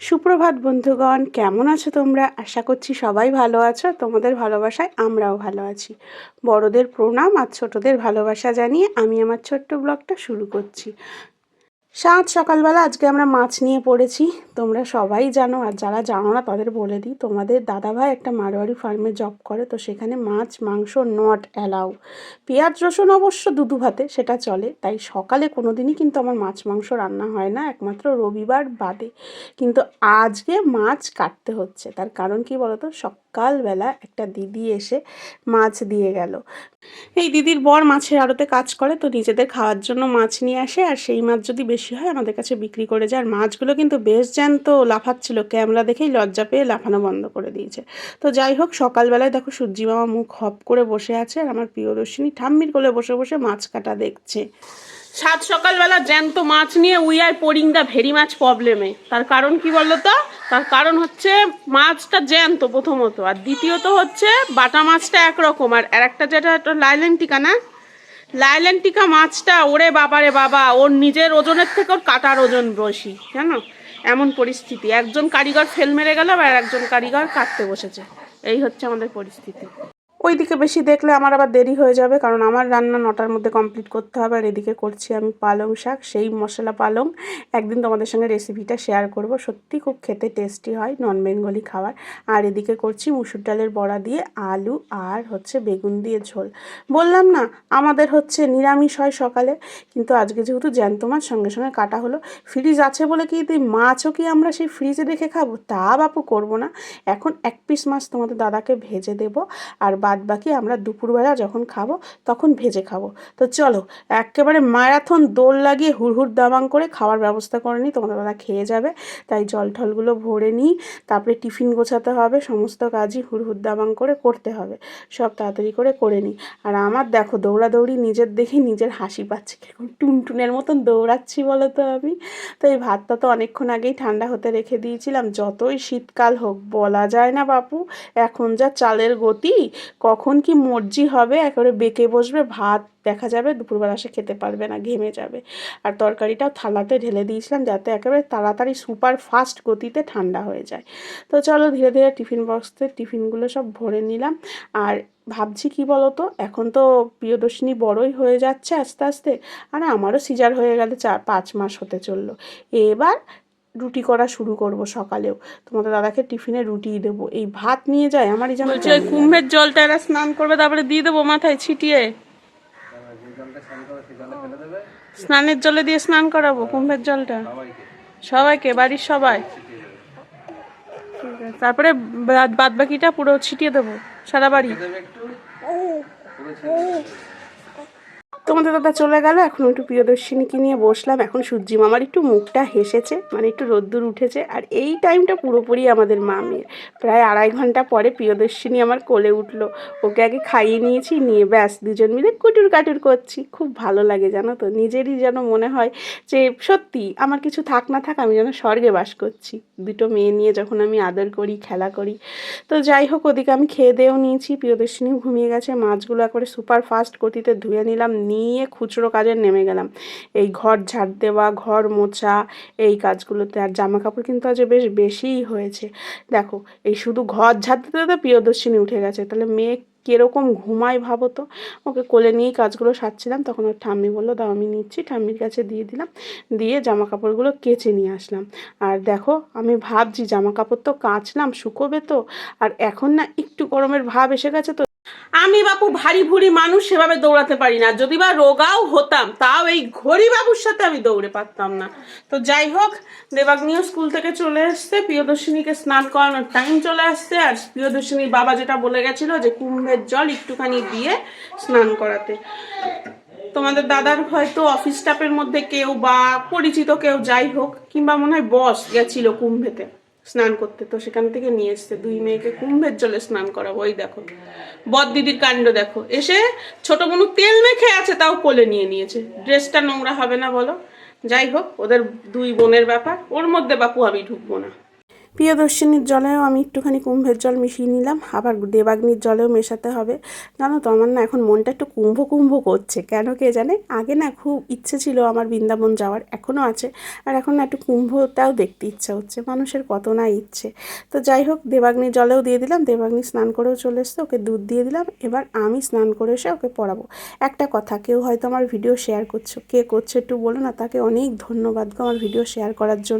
সুপ্রভাত বন্ধুগণ, কেমন আছো তোমরা? আশা করছি সবাই ভালো আছো। তোমাদের ভালোবাসায় আমরাও ভালো আছি। বড়দের প্রণাম আর ছোটদের ভালোবাসা জানিয়ে আমি আমার ছোট্ট ব্লগটা শুরু করছি। সাত সকালবেলা আজকে আমরা মাছ নিয়ে পড়েছি। তোমরা সবাই জানো, আর যারা জানো না তাদের বলে দিই, তোমাদের দাদাভাই একটা মারোয়ারি ফার্মে জব করে, তো সেখানে মাছ, মাংস নট অ্যালাউ পেঁয়াজ, রসুন অবশ্য দুধু ভাতে, সেটা চলে। তাই সকালে কোনো দিনই কিন্তু আমার মাছ, মাংস রান্না হয় না, একমাত্র রবিবার বাদে। কিন্তু আজকে মাছ কাটতে হচ্ছে। তার কারণ কি বলতো? সকালবেলা একটা দিদি এসে মাছ দিয়ে গেল। এই দিদির বর মাছের আড়তে কাজ করে, তো নিজেদের খাওয়ার জন্য মাছ নিয়ে আসে, আর সেই মাছ যদি বেশি হয়, আমাদের কাছে বিক্রি করে যায়। আর মাছগুলো কিন্তু বেশ জ্যান্ত, লাফাচ্ছিল। ক্যামেরা দেখেই লজ্জা পেয়ে লাফানো বন্ধ করে দিয়েছে। তো যাই হোক, সকালবেলায় দেখো সূর্যি মামা মুখ হপ করে বসে আছে আর আমার প্রিয়দর্শিনী ঠাম্মির কোলে বসে বসে মাছ কাটা দেখছে। সাত সকালবেলা জ্যান্ত মাছ নিয়ে উই আর পড়িং দ্য ভেরি মাছ প্রবলেমে। তার কারণ কি বলল তো? তার কারণ হচ্ছে মাছটা জ্যান্ত প্রথমত। আর দ্বিতীয়ত হচ্ছে বাটা মাছটা একরকম। আর একটা যেটা লাইলেন টিকা না? লাইলেন টিকা মাছটা, ওরে বাবারে বাবা, ওর নিজের ওজনের থেকে ওর কাটার ওজন বসি জানো? এমন পরিস্থিতি। একজন কারিগর ফেল মেরে গেল আর একজন কারিগর কাটতে বসেছে। এই হচ্ছে আমাদের পরিস্থিতি। ওইদিকে বেশি দেখলে আমার আবার দেরি হয়ে যাবে, কারণ আমার রান্না নটার মধ্যে কমপ্লিট করতে হবে। আর এদিকে করছি আমি পালং শাক, সেই মশলা পালং। একদিন তোমাদের সঙ্গে রেসিপিটা শেয়ার করব। সত্যি খুব খেতে টেস্টি হয় নন বেঙ্গলি খাবার। আর এদিকে করছি মুসুর ডালের বড়া দিয়ে আলু আর হচ্ছে বেগুন দিয়ে ঝোল। বললাম না, আমাদের হচ্ছে নিরামিষ হয় সকালে, কিন্তু আজকে যেহেতু জ্যান্ত মাছ, সঙ্গে সঙ্গে কাটা হলো। ফ্রিজ আছে বলে কি তুই মাছও কি আমরা সেই ফ্রিজে রেখে খাব? তা বাপু করব না। এখন এক পিস মাছ তোমাদের দাদাকে ভেজে দেবো। আর বাদ বাকি আমরা দুপুরবেলা যখন খাব, তখন ভেজে খাব। তো চলো, একেবারে ম্যারাথন দৌড় লাগিয়ে হুড়হুড় দাবাং করে খাওয়ার ব্যবস্থা করে নিই, তোমাদের দাদা খেয়ে যাবে। তাই জল ঠলগুলো ভরে নিই, তারপরে টিফিন গোছাতে হবে, সমস্ত কাজই হুড়হুড় দাবাং করে করতে হবে। সব তাড়াতাড়ি করে করে নিই। আর আমার দেখো, দৌড়াদৌড়ি নিজের দেখে নিজের হাসি পাচ্ছে। কীরকম টুনটুনের মতন দৌড়াচ্ছি বলো তো আমি। তো এই ভাতটা তো অনেকক্ষণ আগেই ঠান্ডা হতে রেখে দিয়েছিলাম। যতই শীতকাল হোক, বলা যায় না বাপু, এখন যা চালের গতি কখন কি মর্জি হবে, একেবারে বেঁকে বসবে, ভাত দেখা যাবে, দুপুরবেলা সে খেতে পারবে না, ঘেমে যাবে। আর তরকারিটাও থালাতে ঢেলে দিয়েছিলাম যাতে একেবারে তাড়াতাড়ি সুপার ফাস্ট গতিতে ঠান্ডা হয়ে যায়। তো চলো ধীরে ধীরে টিফিন বক্সতে টিফিনগুলো সব ভরে নিলাম। আর ভাবছি কি বলতো, এখন তো প্রিয়দর্শিনী বড়ই হয়ে যাচ্ছে আস্তে আস্তে, আর আমারও সিজার হয়ে গেলে চার, পাঁচ মাস হতে চলল। এবার রুটি করা শুরু করব সকালেও। তোমাদের দাদাকে টিফিনে রুটি দেবো। এই ভাত নিয়ে যায় আমারই যেন বলছি ওই কুম্ভের জলটা এরা স্নান করবে তারপরে দিয়ে দেবো মাথায় ছিটিয়ে। স্নানের জলে দিয়ে স্নান করাবো কুম্ভের জলটা। সবাইকে বাড়ির সবাই। তারপরে বাদ বাকিটা পুরো ছিটিয়ে দেবো সারা বাড়ি। তোমাদের দাদা চলে গেল, এখন একটু প্রিয়দর্শিনীকে নিয়ে বসলাম। এখন সূর্যি মামার একটু মুখটা হেসেছে মানে একটু রোদ্দুর উঠেছে, আর এই টাইমটা পুরোপুরি আমাদের মামের। প্রায় আড়াই ঘণ্টা পরে প্রিয়দর্শিনী আমার কোলে উঠল। ওকে আগে খাইয়ে নিয়েছি, নিয়ে ব্যাস দুজন মিলে কুটুর কাটুর করছি। খুব ভালো লাগে জানো তো, নিজেরই যেন মনে হয় যে সত্যি আমার কিছু থাক না থাক আমি যেন স্বর্গে বাস করছি। দুটো মেয়ে নিয়ে যখন আমি আদর করি, খেলা করি, তো যাই হোক ওদিকে আমি খেয়ে দেও নিয়েছি। প্রিয়দর্শিনীও ঘুমিয়ে গেছে, মাছগুলো একবারে সুপার ফাস্ট গতিতে ধুয়ে নিলাম, নিয়ে খুচরো কাজে নেমে গেলাম। এই ঘর ঝাড় দেওয়া, ঘর মোছা, এই কাজগুলোতে আর জামা কাপড় কিন্তু আজ বেশ বেশিই হয়েছে। দেখো, এই শুধু ঘর ঝাড় দিতে দিতে প্রিয়দর্শিনী উঠে গেছে। তাহলে মেয়ে কীরকম ঘুমায় ভাবো তো? ওকে কোলে নিয়েই কাজগুলো সারছিলাম, তখন ওর ঠাম্মি বলল, দাও আমি নিচ্ছি। ঠাম্মির কাছে দিয়ে দিলাম, দিয়ে জামা কাপড়গুলো কেচে নিয়ে আসলাম। আর দেখো, আমি ভাবছি জামা কাপড় তো কাচলাম, শুকোবে তো। আর এখন না একটু গরমের ভাব এসে গেছে তো। আমি বাপু ভারী ভুরি মানুষ, সেভাবে দৌড়াতে পারি না। যদি বা রোগাও হতাম, তাও এই ঘড়ি বাবুর সাথে আমি দৌড়ে পারতাম না। তো যাই হোক, দেবাগ্নিও স্কুল থেকে চলে এসছে, প্রিয়দর্শিনীকে স্নান করানোর টাইম চলে আসছে, আর প্রিয়দর্শিনীর বাবা যেটা বলে গেছিল যে কুম্ভের জল একটুখানি দিয়ে স্নান করাতে। তোমাদের দাদার হয়তো অফিস স্টাফের মধ্যে কেউ বা পরিচিত কেউ যাই হোক, কিংবা মনে হয় বস গেছিল কুম্ভেতে। স্নান করতে। তো সেখান থেকে নিয়ে এসছে। দুই মেয়েকে কুম্ভের জলে স্নান করাবো। ওই দেখো। বদ দিদির কাণ্ড দেখো। এসে ছোট বোনু তেল মেখে আছে, তাও কোলে নিয়ে নিয়েছে। ড্রেসটা নোংরা হবে না বলো। যাই হোক, ওদের দুই বোনের ব্যাপার। ওর মধ্যে বাপু আমি ঢুকবো না। প্রিয়দর্শিনীর জলেও আমি একটুখানি কুম্ভের জল মিশিয়ে নিলাম, আবার দেবাগ্নির জলেও মেশাতে হবে। জানো তো, আমার না এখন মনটা একটু কুম্ভ কুম্ভ করছে, কেন কে জানে? আগে না খুব ইচ্ছে ছিল আমার বৃন্দাবন যাওয়ার, এখনও আছে। আর এখন না একটু কুম্ভটাও দেখতে ইচ্ছা হচ্ছে, মানুষের কত না ইচ্ছে। তো যাই হোক দেবাগ্নির জলেও দিয়ে দিলাম, দেবাগ্নি স্নান করেও চলে এসছে, ওকে দুধ দিয়ে দিলাম, এবার আমি স্নান করে এসে ওকে পড়াবো। একটা কথা, কেউ হয়তো আমার ভিডিও শেয়ার করছ, কে করছে একটু বলো না, তাকে অনেক ধন্যবাদ গো আমার ভিডিও শেয়ার করার জন্য।